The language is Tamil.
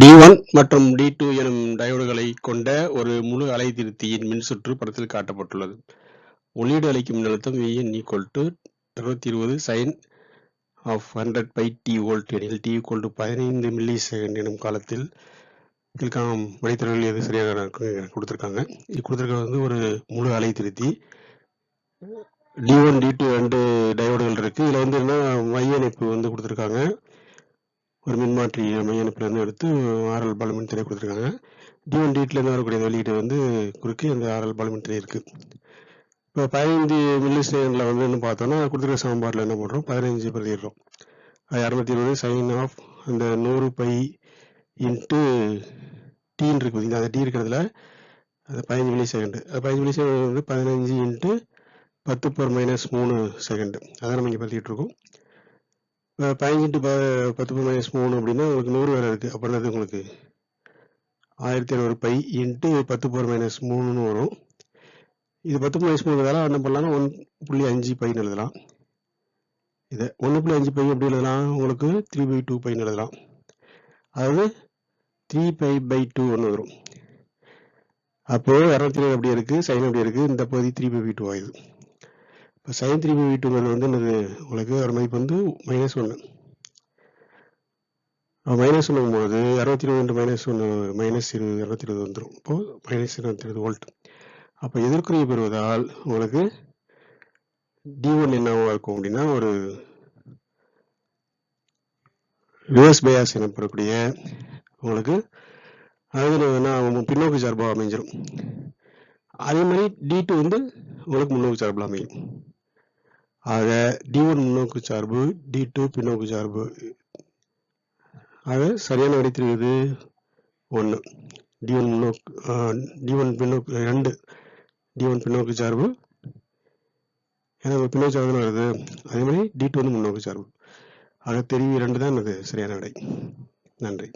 டி ஒன் மற்றும் டி டூ எனும் டயோடுகளை கொண்ட ஒரு முழு அலைதிருத்தியின் மின்சுற்று படத்தில் காட்டப்பட்டுள்ளது. உள்ளீடு அளிக்கும் மின்னழுத்தம் விஎன் ஈக்குவல் டு இருநூத்தி இருபது sine of hundred pi T volt எனில் டி ஈக்குவல் டு பதினைந்து மில்லி செகண்ட் எனும் காலத்தில் இதற்கான வழித்தொழில் எது சரியாக கொடுத்துருக்காங்க. இது கொடுத்துருக்கிறது வந்து ஒரு முழு அலை திருத்தி டி ஒன் டி டூ ரெண்டு டயோடுகள் இருக்குது இதில் வந்து என்ன மைய இணைப்பு வந்து கொடுத்துருக்காங்க? ஒரு மின்மாற்றி மைய எடுத்து ஆர்எல் பால் மின்திரை கொடுத்துருக்காங்க. டி ஒன் டிட்லேருந்து வரக்கூடிய அந்த வெளியீடு வந்து குறுக்கே அந்த ஆர்எல் பால் மின்திரை இருக்கு. இப்போ பதினைந்து மில்லி செகண்டில் வந்து என்ன பார்த்தோம்னா கொடுத்துருக்க சமன்பாட்டில் என்ன பண்ணுறோம் பதினஞ்சு பிரதிடுறோம் அது இரநூத்தி இருபது சைன் ஆஃப் அந்த நூறு பை இன்ட்டு டீன் இருக்குது அந்த டீ இருக்கிறதுல அது பதினஞ்சு மில்லி செகண்டு பதினஞ்சு மில்லி செகண்ட் வந்து பதினஞ்சு இன்ட்டு பத்து பர் மைனஸ் மூணு செகண்டு அதான் நம்ம இங்கே பார்த்துக்கிட்டு இருக்கோம் பதினஞ்சு ப பத்து மைனஸ் மூணு அப்படின்னா உங்களுக்கு நூறு வேறு இருக்குது அப்படின்னா அது உங்களுக்கு? ஆயிரத்தி இரநூறு பை இன்ட்டு பத்து போர் மைனஸ் மூணுன்னு வரும். இது பத்து மைனஸ் மூணு வேலை என்ன பண்ணலாம்னா ஒன் புள்ளி அஞ்சு பைன்னு எழுதலாம். இதை ஒன்று புள்ளி அஞ்சு பை எப்படி எழுதலாம்? உங்களுக்கு த்ரீ பை டூ பைன்னு எழுதலாம். அதாவது த்ரீ பை பை டூ ஒன்று வரும். அப்போ இரநூத்தி ஏழு அப்படி இருக்குது சைன் அப்படி இருக்குது இந்த பகுதி த்ரீ பை பை டூ ஆகுது இப்போ சைன் த்ரீ பை பை வந்து என்னது உங்களுக்கு ஒரு மதிப்பு வந்து மைனஸ் ஒன்று மைனஸ் ஒன்றுங்கும்போது அறுபத்தி இருபது மைனஸ் ஒன்று மைனஸ் இருபது அறுபத்தி இருபது வந்துடும் இப்போது மைனஸ் இருபத்தி இருபது வோல்ட் அப்போ எதிர்க்குறியை பெறுவதால் உங்களுக்கு டி ஒன் என்னவாக இருக்கும் அப்படின்னா ஒரு ரிவர்ஸ் பயாஸ் எனப்படக்கூடிய உங்களுக்கு அதாவது என்ன பின்னோக்கு சார்பாக அமைஞ்சிடும் அதே மாதிரி டி டூ வந்து உங்களுக்கு முன்னோக்கு சார்பில் அமையும். ஆக டி ஒன் முன்னோக்கு சார்பு டி டூ பின்னோக்கு சார்பு. ஆக சரியான விடை தெரியுது ஒன்று டி ஒன் முன்னோக்கு டி ஒன் பின்னோக்கு ரெண்டு. டி ஒன் பின்னோக்கு சார்பு. ஏன்னா பின்னோக்கு சார்பு வருது. அதே மாதிரி டி டூ வந்து முன்னோக்கு சார்பு. ஆக தெரிவு இரண்டு தான் அது. சரியான விடை நன்றி.